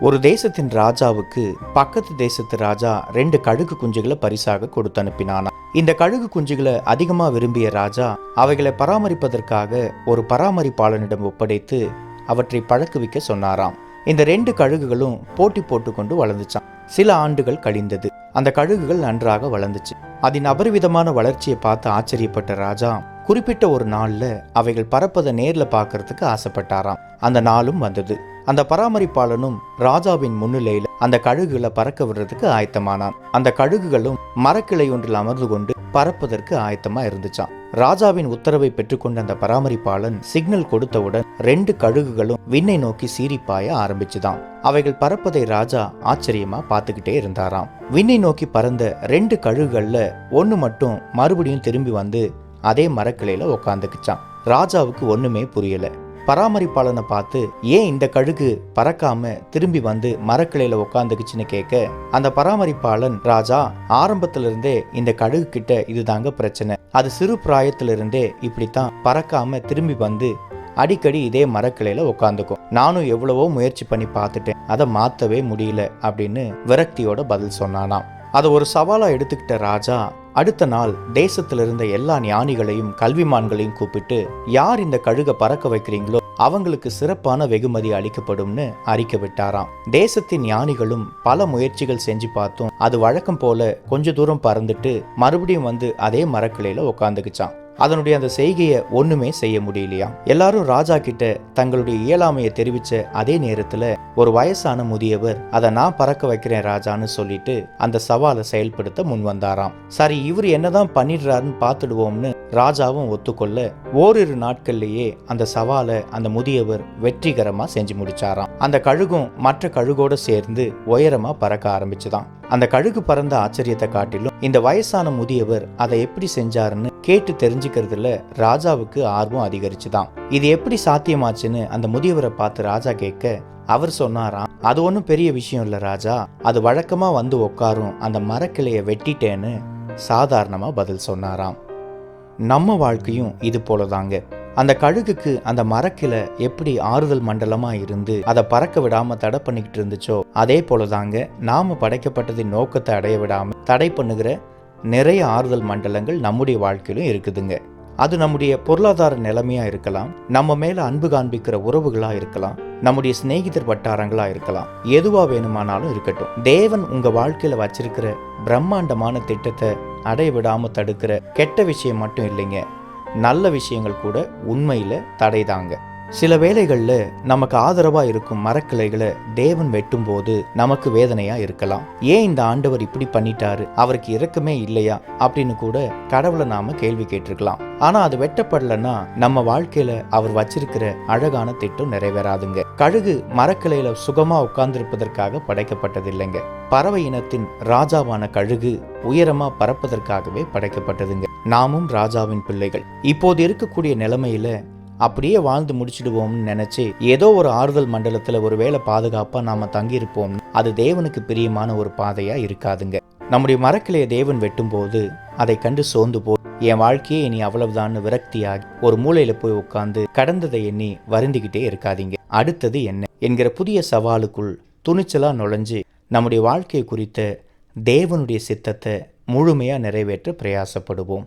ஒரு தேசத்தின் ராஜாவுக்கு பக்கத்து தேசத்து ராஜா ரெண்டு கழுகு குஞ்சுகளை பரிசாக கொடுத்து அனுப்பினானா இந்த கழுகு குஞ்சுகளை அதிகமா விரும்பிய ராஜா அவைகளை பராமரிப்பதற்காக ஒரு பராமரிப்பாளனிடம் ஒப்படைத்து அவற்றை பழக்குவிக்க சொன்னாராம். இந்த ரெண்டு கழுகுகளும் போட்டி போட்டுக்கொண்டு வளர்ந்துச்சான் சில ஆண்டுகள் கழிந்தது. அந்த கழுகுகள் நன்றாக வளர்ந்துச்சு. அதன் அபரிவிதமான வளர்ச்சியை பார்த்து ஆச்சரியப்பட்ட ராஜா குறிப்பிட்ட ஒரு நாள்ல அவைகள் பறப்பதை நேர்ல பார்க்கறதுக்கு ஆசைப்பட்டாராம். அந்த நாளும் வந்தது. அந்த பராமரிப்பாளனும் ராஜாவின் முன்னிலையில அந்த கழுகுகளை பறக்க விடுறதுக்கு ஆயத்தமானான். அந்த கழுகுகளும் மரக்கிளை ஒன்றில் அமர்ந்து கொண்டு பறப்பதற்கு ஆயத்தமா இருந்துச்சான் ராஜாவின் உத்தரவை பெற்றுக்கொண்ட அந்த பராமரிப்பாளன் சிக்னல் கொடுத்தவுடன் ரெண்டு கழுகுகளும் விண்ணை நோக்கி சீரிப்பாய ஆரம்பிச்சுதான். அவைகள் பறப்பதை ராஜா ஆச்சரியமா பார்த்துக்கிட்டே இருந்தாராம். விண்ணை நோக்கி பறந்த ரெண்டு கழுகுகள்ல ஒன்னு மட்டும் மறுபடியும் திரும்பி வந்து அதே மரக்கிளையில உக்காந்துக்குச்சான் ராஜாவுக்கு ஒண்ணுமே புரியல. பராமரிப்பாளனை பார்த்து ஏன் இந்த கழுகு பறக்காம திரும்பி வந்து மரக்கிளையில உட்காந்துக்குச்சுன்னு கேட்க அந்த பராமரிப்பாளன் ராஜா ஆரம்பத்துல இருந்தே இந்த கழுகு கிட்ட இதுதாங்க பிரச்சனை. அது சிறு பிராயத்துல இருந்தே இப்படித்தான் பறக்காம திரும்பி வந்து அடிக்கடி இதே மரக்கிளையில உட்காந்துக்கும் நானும் எவ்வளவோ முயற்சி பண்ணி பார்த்துட்டேன். அதை மாத்தவே முடியல அப்படின்னு விரக்தியோட பதில் சொன்னானாம். அதை ஒரு சவாலா எடுத்துக்கிட்ட ராஜா அடுத்த நாள் தேசத்துல இருந்த எல்லா ஞானிகளையும் கல்விமான்களையும் கூப்பிட்டு யார் இந்த கழுக பறக்க வைக்கிறீங்களோ அவங்களுக்கு சிறப்பான வெகுமதி அளிக்கப்படும்னு அறிக்கை விட்டாராம். தேசத்தின் ஞானிகளும் பல முயற்சிகள் செஞ்சு பார்த்தும். அது வழக்கம் போல கொஞ்ச தூரம் பறந்துட்டு மறுபடியும் வந்து அதே மரக்கிளையில உட்காந்துக்குச்சான் அதனுடைய அந்த செய்கையை ஒண்ணுமே செய்ய முடியலையா? எல்லாரும் ராஜா கிட்ட தங்களுடைய இயலாமையை தெரிவிச்ச அதே நேரத்துல ஒரு வயசான முதியவர் அதை நான் பறக்க வைக்கிறேன் ராஜான்னு சொல்லிட்டு அந்த சவாலை செயல்படுத்த முன் வந்தாராம். சரி இவர் என்னதான் பண்ணிடுறாருன்னு பார்த்துடுவோம்னு ராஜாவும் ஒத்துக்கொள்ள ஓரிரு நாட்கள்லேயே அந்த சவாலை அந்த முதியவர் வெற்றிகரமாக செஞ்சு முடிச்சாராம். அந்த கழுகும் மற்ற கழுகோட சேர்ந்து உயரமா பறக்க ஆரம்பிச்சுதான். அந்த கழுகு பறந்த ஆச்சரியத்தை காட்டிலும் இந்த வயசான முதியவர் அதை எப்படி செஞ்சாருன்னு கேட்டு தெரிஞ்சுக்கிறதுல ராஜாவுக்கு ஆர்வம் அதிகரிச்சுதான். இது எப்படி சாத்தியமாச்சுன்னு அந்த முதியவரை பார்த்து ராஜா கேட்க அவர் சொன்னாராம் அது ஒன்றும் பெரிய விஷயம் இல்லை ராஜா. அது வழக்கமாக வந்து உட்காரும் அந்த மரக்கிளையை வெட்டிட்டேன்னு சாதாரணமாக பதில் சொன்னாராம். நம்ம வாழ்க்கையும் இது போலதாங்க. அந்த கழுகுக்கு அந்த மரக்கிளை எப்படி ஆறுதல் மண்டலமா இருந்து அதை பறக்க விடாம தடை பண்ணிக்கிட்டு இருந்துச்சோ அதே போலதாங்க. நாம படைக்கப்பட்டதின் நோக்கத்தை அடைய விடாம தடை பண்ணுகிற நிறைய ஆறுதல் மண்டலங்கள் நம்முடைய வாழ்க்கையிலும் இருக்குதுங்க. அது நம்முடைய பொருளாதார நிலைமையாக இருக்கலாம் நம்ம மேலே அன்பு காண்பிக்கிற உறவுகளாக இருக்கலாம் நம்முடைய சிநேகிதர் வட்டாரங்களாக இருக்கலாம். எதுவாக வேணுமானாலும் இருக்கட்டும். தேவன் உங்கள் வாழ்க்கையில் வச்சிருக்கிற பிரம்மாண்டமான திட்டத்தை அடைய தடுக்கிற கெட்ட விஷயம் மட்டும் இல்லைங்க. நல்ல விஷயங்கள் கூட உண்மையில் தடைதாங்க. சில வேளைகளில் நமக்கு ஆதரவாக இருக்கும் மரக்கிளைகளை தேவன் வெட்டும்போது நமக்கு வேதனையாக இருக்கலாம். ஏன் இந்த ஆண்டவர் இப்படி பண்ணிட்டாரு? அவருக்கு இறக்கமே இல்லையா? அப்படின்னு கூட கடவுளை நாம கேள்வி கேட்டிருக்கலாம். ஆனால் அது வெட்டப்படலைன்னா நம்ம வாழ்க்கையில அவர் வச்சிருக்கிற அழகான திட்டம் நிறைவேறாதுங்க. கழுகு மரக்கிளையில சுகமா உட்கார்ந்திருப்பதற்காக படைக்கப்பட்டதில்லைங்க. பறவை இனத்தின் ராஜாவான கழுகு உயரமாக பறப்பதற்காகவே படைக்கப்பட்டதுங்க. நாமும் ராஜாவின் பிள்ளைகள். இப்போது இருக்கக்கூடிய நிலைமையில அப்படியே வாழ்ந்து முடிச்சிடுவோம்னு நினைச்சு ஏதோ ஒரு ஆறுதல் மண்டலத்துல ஒருவேளை பாதுகாப்பா நாம தங்கியிருப்போம். அது தேவனுக்கு பிரியமான ஒரு பாதையா இருக்காதுங்க. நம்முடைய மரக்கிளையை தேவன் வெட்டும்போது அதை கண்டு சோர்ந்து போ என் வாழ்க்கையே இனி அவ்வளவுதான்னு விரக்தியாகி ஒரு மூலையில போய் உட்காந்து கடந்ததை எண்ணி வருந்திக்கிட்டே இருக்காதீங்க. அடுத்தது என்ன? என்கிற புதிய சவாலுக்குள் துணிச்சலா நுழைஞ்சு நம்முடைய வாழ்க்கை குறித்த தேவனுடைய சித்தத்தை முழுமையா நிறைவேற்ற பிரயாசப்படுவோம்.